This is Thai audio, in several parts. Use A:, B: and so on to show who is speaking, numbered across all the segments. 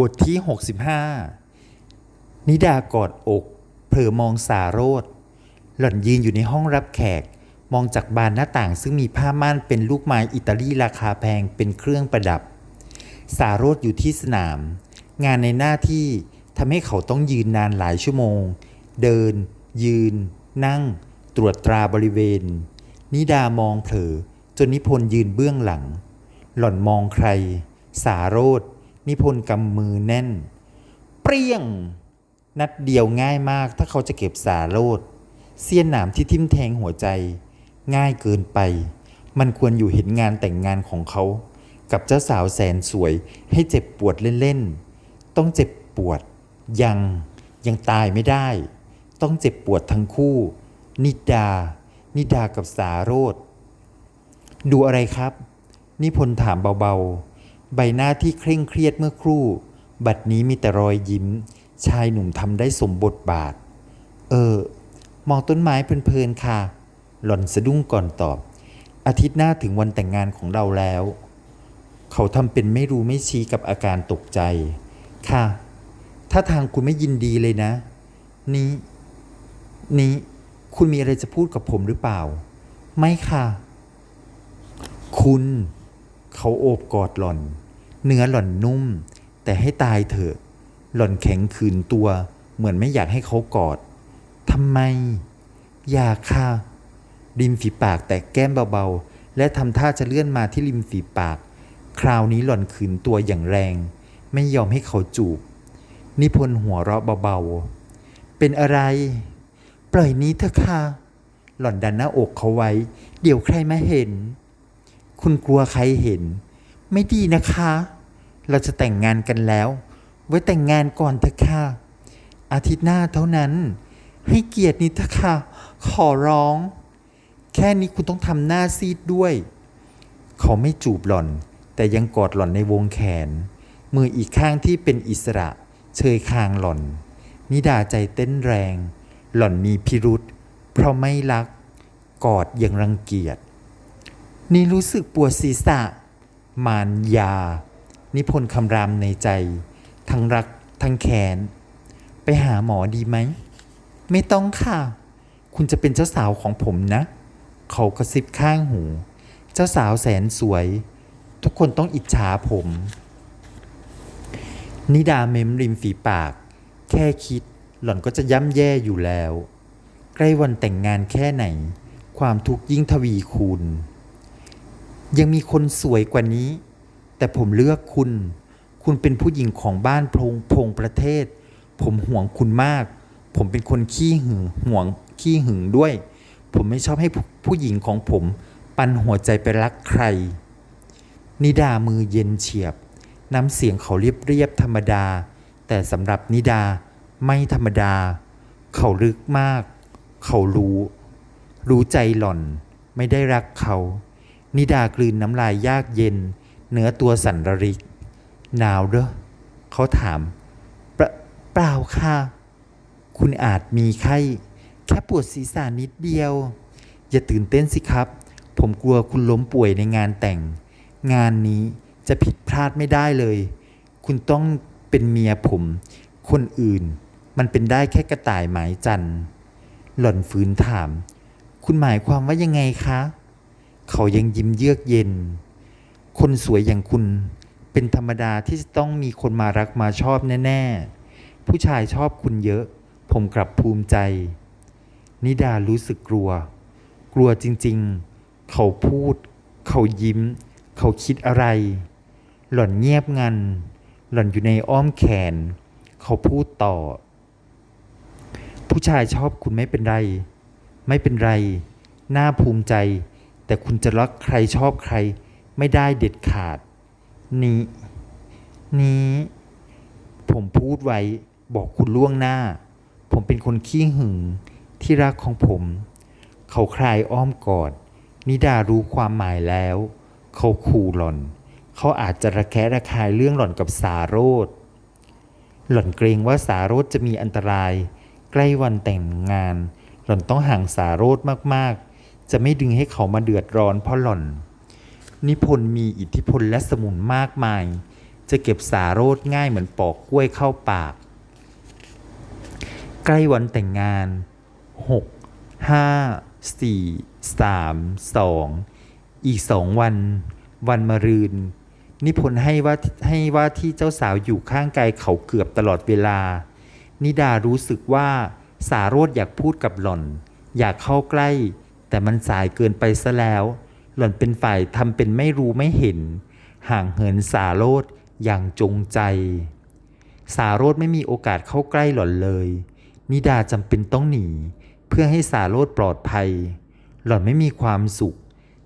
A: บทที่ 65 นิดากอดอก เผลอมองสาโรธหล่อนยืนอยู่ในห้องรับแขก มองจากบานหน้าต่างซึ่งมีผ้าม่านเป็นลูกไม้อิตาลีราคาแพงเป็นเครื่องประดับ สาโรธอยู่ที่สนาม งานในหน้าที่ทำให้เขาต้องยืนนานหลายชั่วโมง เดิน ยืน นั่ง ตรวจตราบริเวณ นิดามองเผลอจนนิพนธ์ยืนเบื้องหลัง หล่อนมองใคร สาโรธ นิพนธ์กำมือแน่น เปรี้ยง นัดเดียวง่ายมากถ้าเขาจะเก็บสาโรธเสี้ยนหนามที่ทิ่มแทงหัวใจ ง่ายเกินไป มันควรอยู่เห็นงานแต่งงานของเขา กับเจ้าสาวแสนสวย ให้เจ็บปวดเล่นๆ ต้องเจ็บปวด ยัง ยังตายไม่ได้ ต้องเจ็บปวดทั้งคู่ นิดา นิดากับสาโรธดูอะไรครับ นิพนธ์ถามเบาๆ ใบหน้าที่เคร่งเครียดเมื่อครู่ บัดนี้มีแต่รอยยิ้ม ชายหนุ่มทำได้สมบทบาท เออ มองต้นไม้เพลินๆค่ะ หล่อนสะดุ้งก่อนตอบ อาทิตย์หน้าถึงวันแต่งงานของเราแล้ว เขาทำเป็นไม่รู้ไม่ชี้กับอาการตกใจ ค่ะ ถ้าทางคุณไม่ยินดีเลยนะ นี้ นี้คุณมีอะไรจะพูดกับผมหรือเปล่า ไม่ค่ะ คุณ เขาโอบกอดหล่อน เนื้อหล่อนนุ่ม แต่ให้ตายเถอะ หล่อนแข็งขืนตัว เหมือนไม่อยากให้เขากอดทำไม อยากค่ะ ริมฝีปากแตะแก้มเบาๆ และทำท่าจะเลื่อนมาที่ริมฝีปาก คราวนี้หล่อนขืนตัวอย่างแรง ไม่ยอมให้เขาจูบ นิพนธ์หัวเราะเบาๆ เป็นอะไร ปล่อยนี้เถอะค่ะ หล่อนดันหน้าอกเขาไว้ เดี๋ยวใครมาเห็น คุณกลัวใครเห็น ไม่ดีนะคะ เราจะแต่งงานกันแล้ว ไว้แต่งงานก่อนเถอะค่ะ อาทิตย์หน้าเท่านั้น ให้เกียรตินิดเถอะค่ะ ขอร้อง แค่นี้คุณต้องทำหน้าซีดด้วย เขาไม่จูบหล่อน แต่ยังกอดหล่อนในวงแขน มืออีกข้างที่เป็นอิสระ เชยคางหล่อน นิดาใจเต้นแรง หล่อนมีพิรุษ เพราะไม่รัก กอดอยังรังเกียจนี่รู้สึกปวดศีรษะ มารยา นิพนธ์คำรามในใจ ทั้งรักทั้งแค้นไปหาหมอดีไหม ไม่ต้องค่ะ คุณจะเป็นเจ้าสาวของผมนะ เขากระซิบข้างหู เจ้าสาวแสนสวย ทุกคนต้องอิจฉาผม นิดาเม้มริมฝีปาก แค่คิดหล่อนก็จะย่ำแย่อยู่แล้ว ใกล้วันแต่งงานแค่ไหน ความทุกข์ยิ่งทวีคูณ ยังมีคนสวยกว่านี้ แต่ผมเลือกคุณ คุณเป็นผู้หญิงของบ้านพงพงประเทศ ผมห่วงคุณมาก ผมเป็นคนขี้หึงห่วงขี้หึงด้วย ผมไม่ชอบให้ผู้หญิงของผม ปันหัวใจไปรักใคร นิดามือเย็นเฉียบ น้ำเสียงเขาเรียบเรียบธรรมดา แต่สำหรับนิดาไม่ธรรมดา เขาลึกมาก เขารู้ รู้ใจหล่อนไม่ได้รักเขา นิดากลืนน้ำลายยากเย็น เนื้อตัวสั่นระริก หนาวเด้อเขาถามเปล่าเปล่าค่ะ คุณอาจมีไข้ แค่ปวดศีรษะนิดเดียว อย่าตื่นเต้นสิครับ ผมกลัวคุณล้มป่วยในงานแต่ง งานนี้จะผิดพลาดไม่ได้เลย คุณต้องเป็นเมียผม คนอื่น มันเป็นได้แค่กระต่ายหมายจันหล่อนฝืนถาม คุณหมายความว่ายังไงคะ เขายังยิ้มเยือกเย็น คนสวยอย่างคุณ เป็นธรรมดาที่จะต้องมีคนมารักมาชอบแน่ ๆ ผู้ชายชอบคุณเยอะ ผมกลับภูมิใจ นิดารู้สึกกลัว กลัวจริงๆ เขาพูด เขายิ้ม เขาคิดอะไร หล่อนเงียบงัน หล่อนอยู่ในอ้อมแขน เขาพูดต่อ ผู้ชายชอบคุณไม่เป็นไร ไม่เป็นไร น่าภูมิใจ แต่คุณจะรักใครชอบใครไม่ได้เด็ดขาด นี้ นี้ ผมพูดไว้บอกคุณล่วงหน้า ผมเป็นคนขี้หึงที่รักของผม เขาคลายอ้อมกอด นิดารู้ความหมายแล้ว เขาขู่หล่อน เขาอาจจะระแคะระคายเรื่องหล่อนกับสาโรธหล่อนเกรงว่าสาโรธจะมีอันตราย ใกล้วันแต่งงาน หล่อนต้องห่างสาโรธมากๆ จะไม่ดึงให้เขามาเดือดร้อนเพราะหล่อน นิพนธ์มีอิทธิพลและสมุนมากมาย จะเก็บสาโรดง่ายเหมือนปอกกล้วยเข้าปาก ใกล้วันแต่งงาน 6 5 4 3 2 อีกสองวัน วันมะรืน นิพนธ์ให้ว่าให้ว่าที่เจ้าสาวอยู่ข้างกายเขาเกือบตลอดเวลา นิดารู้สึกว่าสาโรธอยากพูดกับหล่อน อยากเข้าใกล้ แต่มันสายเกินไปซะแล้ว หล่อนเป็นฝ่ายทำเป็นไม่รู้ไม่เห็น ห่างเหินสาโรธอย่างจงใจ สาโรธไม่มีโอกาสเข้าใกล้หล่อนเลย นิดาจำเป็นต้องหนี เพื่อให้สาโรธปลอดภัย หล่อนไม่มีความสุข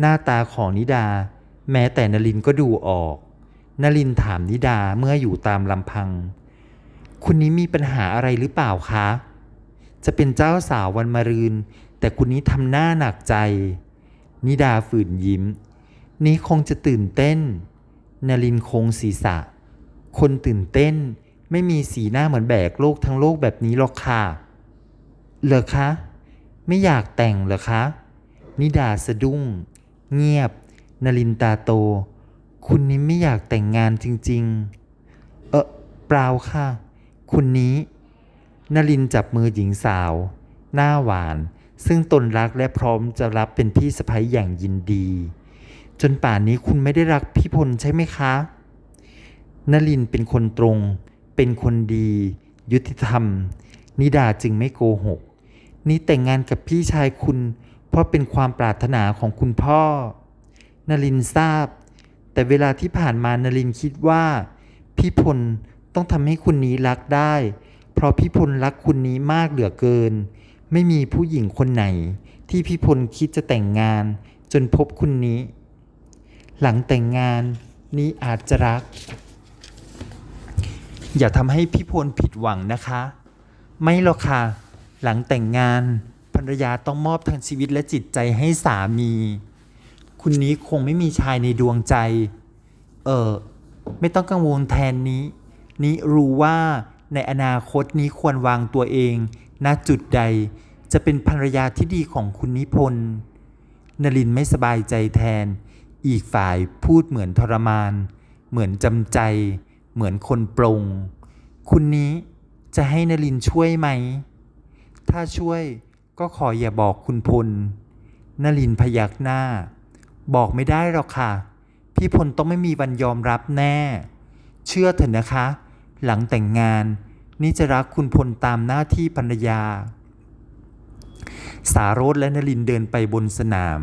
A: หน้าตาของนิดา แม้แต่นลินก็ดูออก นลินถามนิดาเมื่ออยู่ตามลำพัง คุณนี้มีปัญหาอะไรหรือเปล่าคะจะเป็นเจ้าสาววันมะรืน แต่คุณนี้ทำหน้าหนักใจ นิดาฝืนยิ้ม นี้คงจะตื่นเต้นนลินคงศีรษะ คนตื่นเต้นไม่มีสีหน้าเหมือนแบกโลกทั้งโลกแบบนี้หรอกค่ะ เหรอคะ ไม่อยากแต่งเหรอคะ นิดาสะดุ้ง เงียบนลินตาโต คุณนี้ไม่อยากแต่งงานจริง ๆ เออเปล่าค่ะ คุณนี้นลินจับมือหญิงสาว หน้าหวาน ซึ่งตนรักและพร้อมจะรับเป็นพี่สะใภ้อย่างยินดี จนป่านนี้คุณไม่ได้รักพี่พลใช่ไหมคะนลินเป็นคนตรง เป็นคนดี ยุติธรรม นิดาจึงไม่โกหก นี่แต่งงานกับพี่ชายคุณ เพราะเป็นความปรารถนาของคุณพ่อ นลินทราบ แต่เวลาที่ผ่านมานลินคิดว่า พี่พลต้องทำให้คุณนี้รักได้ เพราะพี่พลรักคุณนี้มากเหลือเกิน ไม่มีผู้หญิงคนไหน ที่พี่พลคิดจะแต่งงานจนพบคุณนี้ หลังแต่งงานนี้อาจจะรัก อย่าทำให้พี่พลผิดหวังนะคะ ไม่หรอกค่ะ หลังแต่งงานภรรยาต้องมอบทั้งชีวิตและจิตใจให้สามี คุณนี้คงไม่มีชายในดวงใจ เออไม่ต้องกังวลแทนนี้ นี้รู้ว่าในอนาคตนี้ควรวางตัวเอง ณจุดใดจะเป็นภรรยาที่ดีของคุณนิพนธ์นลินไม่สบายใจแทน อีกฝ่ายพูดเหมือนทรมาน เหมือนจำใจ เหมือนคนปรง คุณนี้จะให้นลินช่วยไหม ถ้าช่วยก็ขออย่าบอกคุณพล นลินพยักหน้า บอกไม่ได้หรอกค่ะ พี่พลต้องไม่มีวันยอมรับแน่ เชื่อเถอะนะคะ หลังแต่งงาน นี่จะรักคุณพลตามหน้าที่ภรรยา สาโรธและนลินเดินไปบนสนาม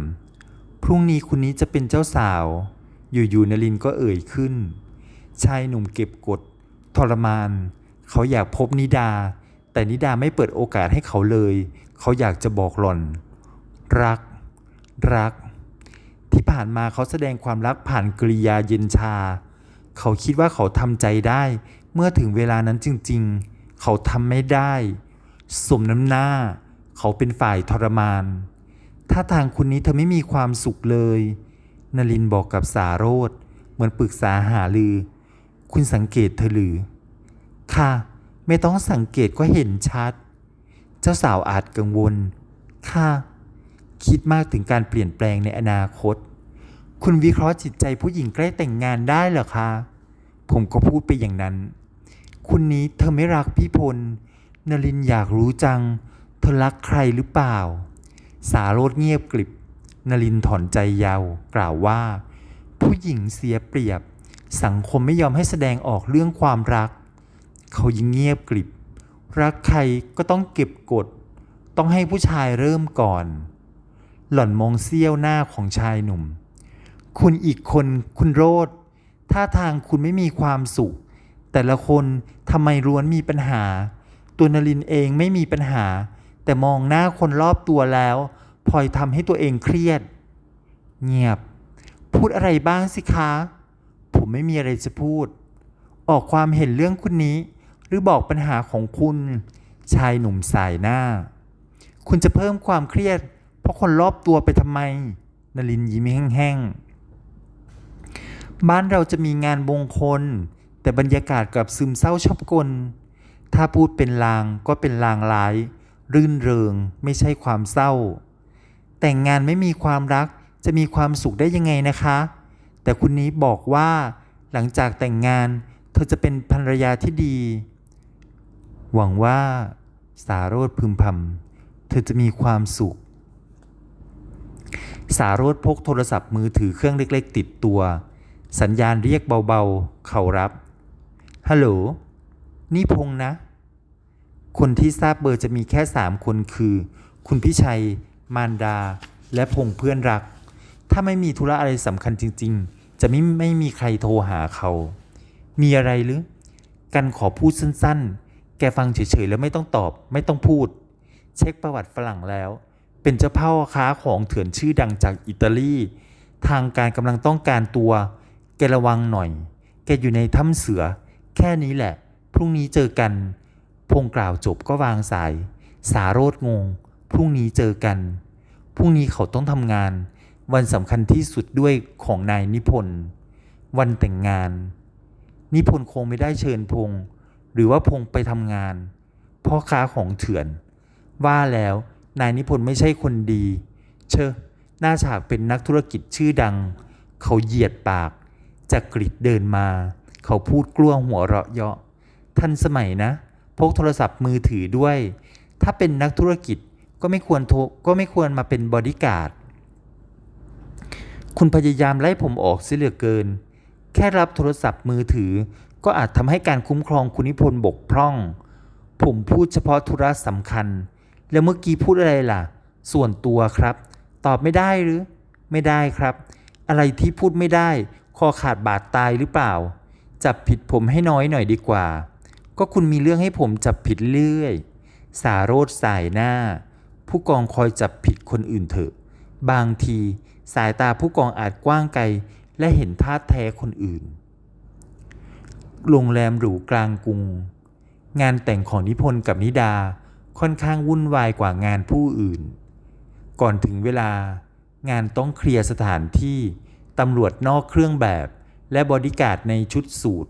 A: พรุ่งนี้คุณนี้จะเป็นเจ้าสาว อยู่ๆนลินก็เอ่ยขึ้น ชายหนุ่มเก็บกด ทรมาน เขาอยากพบนิดา แต่นิดาไม่เปิดโอกาสให้เขาเลย เขาอยากจะบอกหล่อน รัก รัก ที่ผ่านมาเขาแสดงความรักผ่านกริยาเย็นชา เขาคิดว่าเขาทำใจได้เมื่อถึงเวลานั้นจริงๆ เขาทำไม่ได้ สมน้ำหน้า เขาเป็นฝ่ายทรมาน ถ้าทางคุณนี้เธอไม่มีความสุขเลย นลินบอกกับสาโรธเหมือนปรึกษาหาลือ คุณสังเกตเธอหรือ ค่ะ ไม่ต้องสังเกตก็เห็นชัด เจ้าสาวอาจกังวล ค่ะ คิดมากถึงการเปลี่ยนแปลงในอนาคต คุณวิเคราะห์จิตใจผู้หญิงใกล้แต่งงานได้เหรอคะ ผมก็พูดไปอย่างนั้น คุณนี้เธอไม่รักพี่พล นลินอยากรู้จัง เธอรักใครหรือเปล่า สาโรธเงียบกริบ นลินถอนใจยาว กล่าวว่า ผู้หญิงเสียเปรียบ สังคมไม่ยอมให้แสดงออกเรื่องความรัก เขายิ่งเงียบกริบ รักใครก็ต้องเก็บกด ต้องให้ผู้ชายเริ่มก่อน หล่อนมองเสี้ยวหน้าของชายหนุ่ม คุณอีกคนคุณโรธ ท่าทางคุณไม่มีความสุข แต่ละคนทำไมล้วนมีปัญหา ตัวนลินเองไม่มีปัญหา แต่มองหน้าคนรอบตัวแล้วพลอยทำให้ตัวเองเครียด เงียบ พูดอะไรบ้างสิคะ ผมไม่มีอะไรจะพูด ออกความเห็นเรื่องคุณนี้ หรือบอกปัญหาของคุณ ชายหนุ่มสายหน้า คุณจะเพิ่มความเครียด เพราะคนรอบตัวไปทำไม นลินยิ้มแห้งๆ บ้านเราจะมีงานมงคล แต่บรรยากาศกลับซึมเศร้าชอบกล ถ้าพูดเป็นลางก็เป็นลางร้าย รื่นเริงไม่ใช่ความเศร้า แต่งงานไม่มีความรักจะมีความสุขได้ยังไงนะคะ แต่คุณนี้บอกว่าหลังจากแต่งงานเธอจะเป็นภรรยาที่ดี หวังว่า สาโรธพึมพำเธอจะมีความสุข สาโรธพกโทรศัพท์มือถือเครื่องเล็ก ๆ ติดตัว สัญญาณเรียกเบาๆ เขารับ ฮัลโหล นี่พงษ์นะ คนที่ทราบเบอร์จะมีแค่สามคนคือ คุณพิชัย มารดา และพงษ์เพื่อนรัก ถ้าไม่มีธุระอะไรสำคัญจริง ๆ จะไม่ไม่มีใครโทรหาเขา มีอะไรหรือ กันขอพูดสั้นๆ แกฟังเฉยๆ แล้วไม่ต้องตอบ ไม่ต้องพูด เช็คประวัติฝรั่งแล้ว เป็นเจ้าพ่อค้าของเถื่อนชื่อดังจากอิตาลี ทางการกำลังต้องการตัว แกระวังหน่อย แกอยู่ในถ้ำเสือ แค่นี้แหละ พรุ่งนี้เจอกัน พงกล่าวจบก็วางสาย สาโรธงง พรุ่งนี้เจอกัน พรุ่งนี้เขาต้องทำงาน วันสำคัญที่สุดด้วยของนายนิพนธ์ วันแต่งงาน นิพนธ์คงไม่ได้เชิญพง หรือว่าพงไปทำงาน พ่อค้าของเถื่อน ว่าแล้วนายนิพนธ์ไม่ใช่คนดี เชอหน้าฉากเป็นนักธุรกิจชื่อดัง เขาเหยียดปาก จากกริดเดินมา เขาพูดกลั้วหัวเราะเยาะทันสมัยนะ พกโทรศัพท์มือถือด้วย ถ้าเป็นนักธุรกิจก็ไม่ควรโทก็ไม่ควรมาเป็นบอดี้การ์ด คุณพยายามไล่ผมออกเสียเหลือเกิน แค่รับโทรศัพท์มือถือ ก็อาจทำให้การคุ้มครองคุณนิพนธ์บกพร่อง ผมพูดเฉพาะธุระสำคัญ แล้วเมื่อกี้พูดอะไรล่ะ ส่วนตัวครับ ตอบไม่ได้หรือ ไม่ได้ครับ อะไรที่พูดไม่ได้ คอขาดบาดตายหรือเปล่า จับผิดผมให้น้อยหน่อยดีกว่า ก็คุณมีเรื่องให้ผมจับผิดเรื่อย สาโรธสายหน้า ผู้กองคอยจับผิดคนอื่นเถอะ บางทีสายตาผู้กองอาจกว้างไกล และเห็นท่าแท้คนอื่น โรงแรมหรูกลางกรุง งานแต่งของนิพนธ์กับนิดาค่อนข้างวุ่นวายกว่างานผู้อื่น ก่อนถึงเวลางานต้องเคลียร์สถานที่ ตำรวจนอกเครื่องแบบ และบอดี้การ์ดในชุดสูท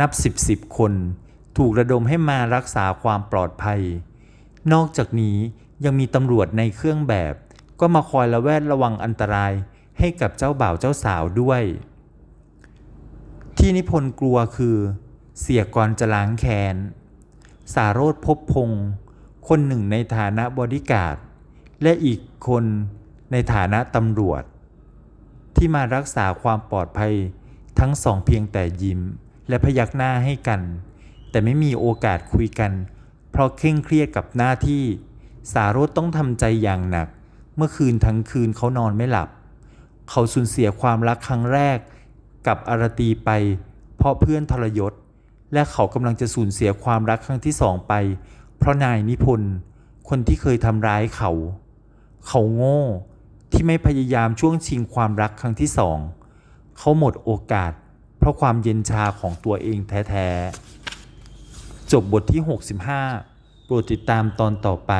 A: นับสิบสิบคน ถูกระดมให้มารักษาความปลอดภัย นอกจากนี้ยังมีตำรวจในเครื่องแบบ ก็มาคอยระแวดระวังอันตรายให้กับเจ้าบ่าวเจ้าสาวด้วย ที่นิพนธ์กลัวคือ เสียกรจะล้างแค้นสาโรธพบพงศ์คนหนึ่งในฐานะบอดี้การ์ดและอีกคนในฐานะตำรวจ ที่มารักษาความปลอดภัย ทั้งสองเพียงแต่ยิ้ม และพยักหน้าให้กัน แต่ไม่มีโอกาสคุยกัน เพราะเคร่งเครียดกับหน้าที่ สารธต้องทำใจอย่างหนัก เมื่อคืนทั้งคืนเขานอนไม่หลับ เขาสูญเสียความรักครั้งแรก กับอารตีไป เพราะเพื่อนทรยศ และเขากำลังจะสูญเสียความรักครั้งที่สองไป เพราะนายนิพนธ์คนที่เคยทำร้ายเขา เขาโง่ ที่ไม่พยายามช่วงชิงความรักครั้งที่สองเขาหมดโอกาส เพราะความเย็นชาของตัวเองแท้ๆ จบบทที่ 65 โปรดติดตามตอนต่อไป